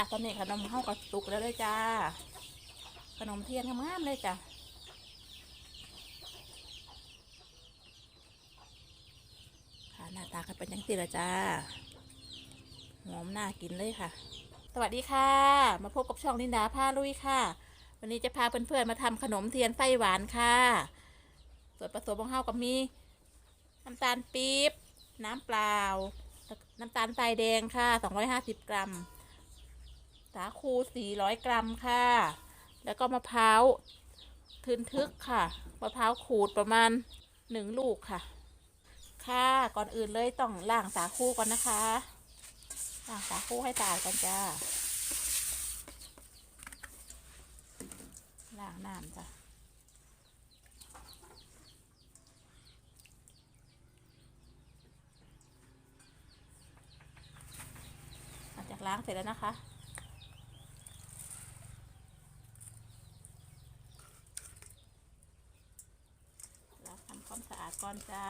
ค่ะตอนนี้ขนมเข้ากับสุกแล้วเลยจ้า ขนมเทียนงามๆเลยจ้ะค่ะหน้าตากันเป็นยังติละจ้าหอมน่ากินเลยค่ะ สวัสดีค่ะ มาพบกับช่องลินดาพาลุยค่ะ วันนี้จะพาเพื่อนๆมาทำขนมเทียนไส้หวานค่ะ ส่วนผสมของเฮาก็มีน้ำตาลปี๊บ น้ำเปล่า น้ำตาลทรายแดงค่ะ 250 กรัมาคู400 กรัมค่ะ แล้วก็มะพร้าวทึนทึกค่ะ มะพร้าวขูดประมาณ 1 ลูกค่ะ ค่ะ ก่อนอื่นเลยต้องล้างสาคูก่อนนะคะ ล้างสาคูให้สะอาดกันจ้า ล้างน้ำจ้ะหลังจากล้างเสร็จแล้วนะคะ ล้างทำความสะอาด ก่อนจ้า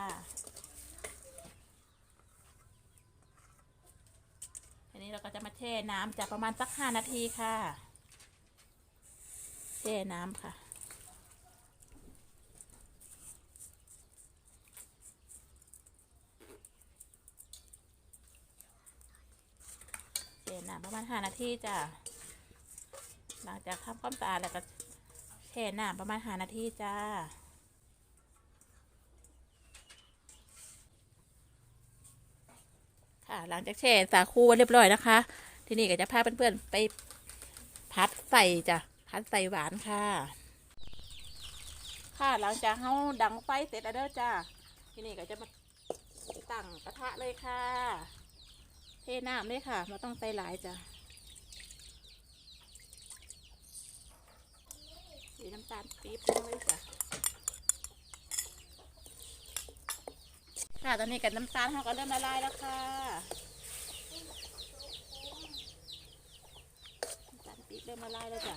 ทีนี้เราก็จะมาแช่น้ำจากประมาณสักห้านาทีค่ะ แช่น้ำค่ะแช่น้ำประมาณห้านาทีจ้ะหลังจากทำความสะอาดแล้วก็แช่น้ำประมาณห้านาทีจ้า ค่ะ หลังจากแช่สาคูเรียบร้อยนะคะ ทีนี้ก็จะพาเพื่อนๆไปพัดใส่จ้ะพัดใส่หวานค่ะ ค่ะหลังจากเขาดังไฟเสร็จแล้วเด้อจ้าทีนี้ก็จะมาตั้งกระทะเลยค่ะ เทน้ำเลยค่ะมาต้องใส่หลายจ้ะสีน้ำตาลปี๊บลงเลยจ้ะ ค่ะ ตอนนี้กับน้ำตาลเขาก็เริ่มละลายแล้วค่ะน้ำตาลปี๊บเริ่มละลายแล้วจ้ะ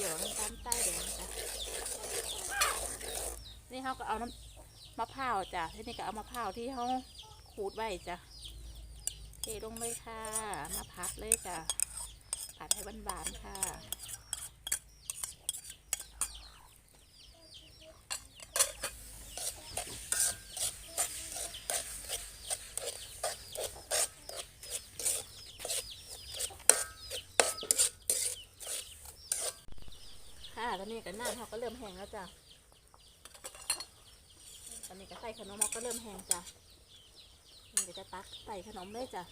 เกี่ยวน้ำตาลใต้แดงจ้ะ นี่เขาก็เอาน้ำมะพร้าวจ้ะที่นี่ก็เอามะพร้าวที่เขาขูดไว้จ้ะเทลงเลยค่ะ มาพัดเลยจ้ะผัดให้หวานๆค่ะค่ะตอนนี้ก็น้ำเขาก็เริ่มแห้งแล้วจ้ะ ตอนนี้ก็ใส่ขนมเขาก็เริ่มแห้งจ้ะนี่ก็จะตักใส่ขนมเลยจ้ะ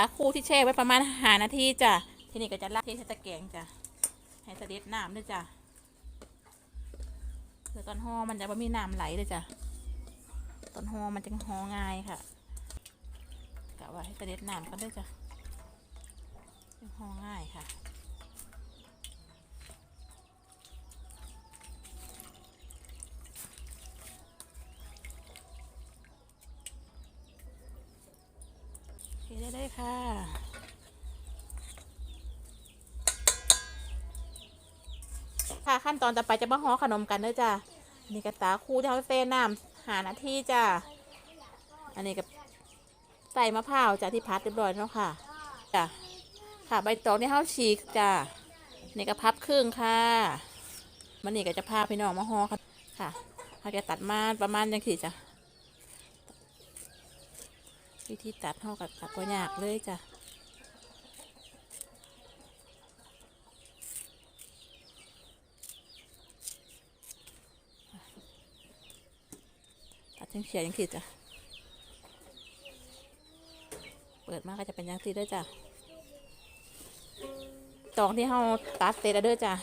าคูที่แช่ไว้ประมาณหานาทีจ้ะ ทีนี้ก็จะลากทใส่ตะแกรงจ้ะ ให้เสด็จน้ำด้วยจ้ะเพื่อตอนห่อมันจะไม่มีน้ำไหลเลยจ้ะ ตอนห่อมันจะห่อง่ายค่ะกะว่าให้เสด็จน้ำก็ได้จ้ะจะห่อง่ายค่ะ โอเค ได้เลยค่ะ ค่ะขั้นตอนต่อไปจะมาห่อขนมกันเด้อจ้ะนี่กระตาคูที่เขาเต้น้ำหานาทีจ้ะอันนี้กับใส่มะพร้าวจ้ะที่พัดเรียบร้อยแล้วค่ะจ้ะค่ะใบตองที่เขาฉีกจ้ะนี่ก็พับครึ่งค่ะมันนี่ก็จะพาพี่น้องมาห่อค่ะค่ะเขาจะตัดมาประมาณยังสี่จ้ะ วิธีตัดเท่ากับตัดตัวยากเลยจ้ะตัดเฉียงๆอย่างขีดจ้ะ เปิดมากก็จะเป็นยังซีด้อจ้ะตองที่เราตัดเสร็จแล้วเด้อจ้ะ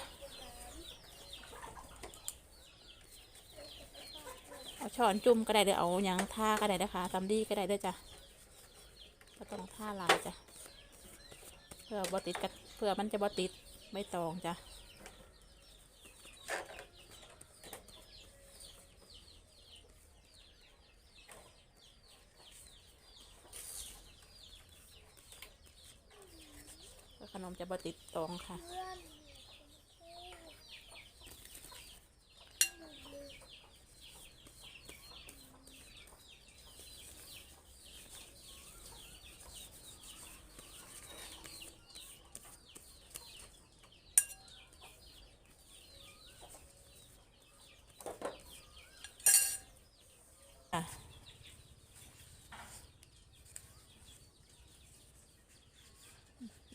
เอาช้อนจุ่มก็ได้เด้อเอาหยังท่าก็ได้นะคะตำดีก็ได้เด้อจ้ะ ก็ต้องท่าลายจ้ะ เพื่อบอติดกัดเพื่อมันจะบอติดไม่ตองจ้ะขนมจะบติดตองค่ะ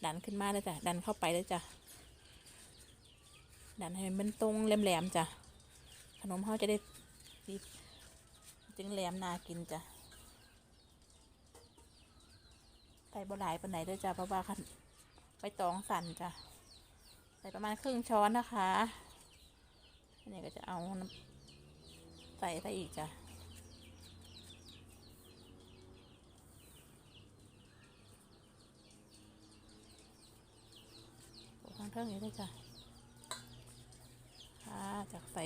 ดันขึ้นมาเลยจ้ะดันเข้าไปเลยจ้ะดันให้มันตรงแหลมๆจ้ะขนมเขาจะได้ดีจึงแหลมนากินจ้ะใส่บหลายปานไหนด้วยจ้ะเพราะว่าขันไปตองสั่นจ้ะใส่ประมาณครึ่งช้อนนะคะอันนี้ก็จะเอาใส่ไปอีกจ้ะ ทางเทิงนี้เลยจ้ะค่ะจากใส่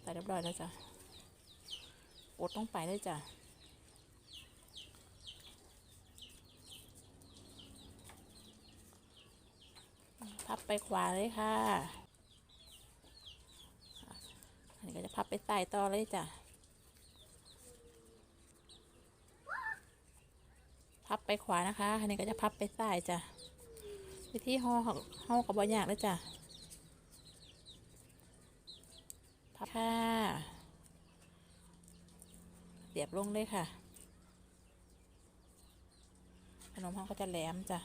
ใส่เรียบร้อยแล้วจ้ะอดต้องไปเลยจ้ะพับไปขวาเลยค่ะ อันนี้ก็จะพับไปใส่ต่อเลยจ้ะ พับไปขวานะคะ อันนี้ก็จะพับไปใส่จ้ะ วิธีห่อห่อกับบอยากเลยจ้ะพับค่ะเสียบลงเลยค่ะ ขนมห้องก็จะแหลมจ้ะ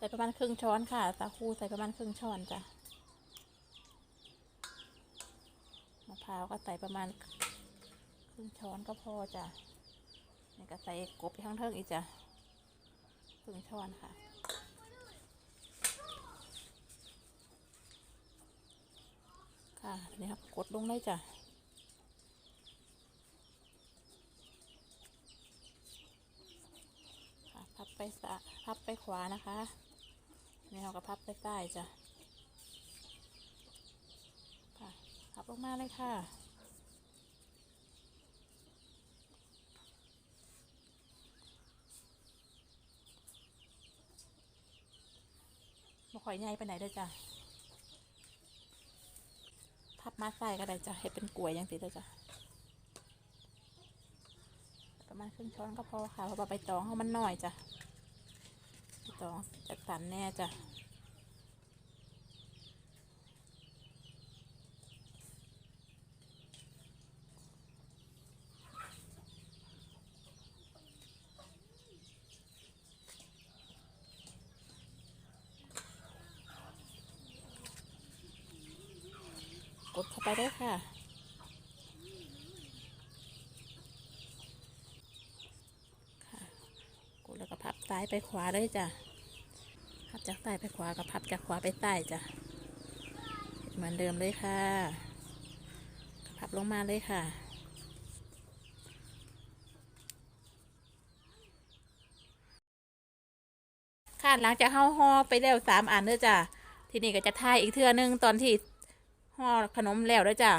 ใส่ประมาณครึ่งช้อนค่ะสาคูใส่ประมาณครึ่งช้อนจ้ะมะพร้าวก็ใส่ประมาณครึ่งช้อนก็พอจ้ะนี่ก็ใส่กบไปข้างเทิงอีกจ้ะครึ่งช้อนค่ะค่ะนี่ครับกดลงเลยจ้ะค่ะพับไปสะพับไปขวานะคะ นี่เราก็พับใต้จ้ะค่ะพับลงมาเลยค่ะมาข่อยใหญ่ไปไหนเด้อจ้ะพับมาใส่ก็ได้จ้ะให้เป็นกลวยอย่างสิเด้อจ้ะประมาณครึ่งช้อนก็พอค่ะเพราะว่าใบตองเขามันน้อยจ้ะ ใบตองจะตันแน่จ้ะกดเข้าไปได้ค่ะ ค่ะ กดแล้วก็พับซ้ายไปขวาเลยจ้ะ บจากซ้ายไปขวากับพับจากขวาไปใต้จ้ะเหมือนเดิมเลยค่ะ พับลงมาเลยค่ะค่ะหลังจากเฮาห่อไปแล้วสามอันเด้อจ้ะทีนี้ก็จะทายอีกเทื่อนึงตอนที่ห่อขนมแล้วเด้อจ้ะ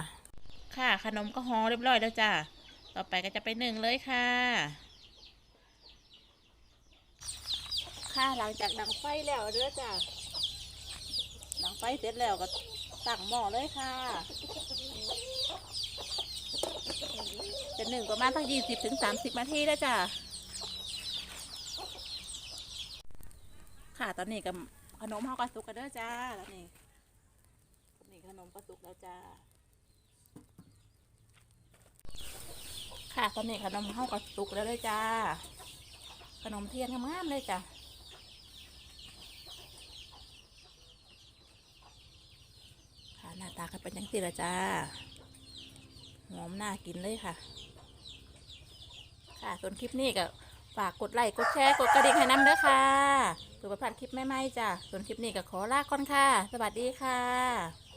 ค่ะขนมก็ห่อเรียบร้อยแล้วจ้ะต่อไปก็จะไปหนึ่งเลยค่ะ ค่ะ หลังจากดังไฟแล้วเด้อจ้ะดังไฟเสร็จแล้วก็ตั้งหม้อเลยค่ะจะหนึ่งประมาณสักยี่สิบถึงสามสิบนาทีแล้วจ้ะค่ะตอนนี้กับขนมเฮาก็สุกกันเด้อจ้าตอนนี้นี่ขนมก็สุกแล้วจ้าค่ะค่ะตอนนี้ขนมเข้ากับสุกแล้วเลยจ้าขนมเทียนงามๆเลยจ้ะค่ะหน้า ตากันเป็นยังสิละจ้าหอมน่ากินเลยค่ะ ค่ะส่วนคลิปนี้ก็ฝากกดไลค์กดแชร์กดกระดิ่งให้น้ำเด้อค่ะเพื่อประพลาดคลิปใหม่ๆจ้ะส่วนคลิปนี้ก็ขอลาก่อนค่ะ สวัสดีค่ะ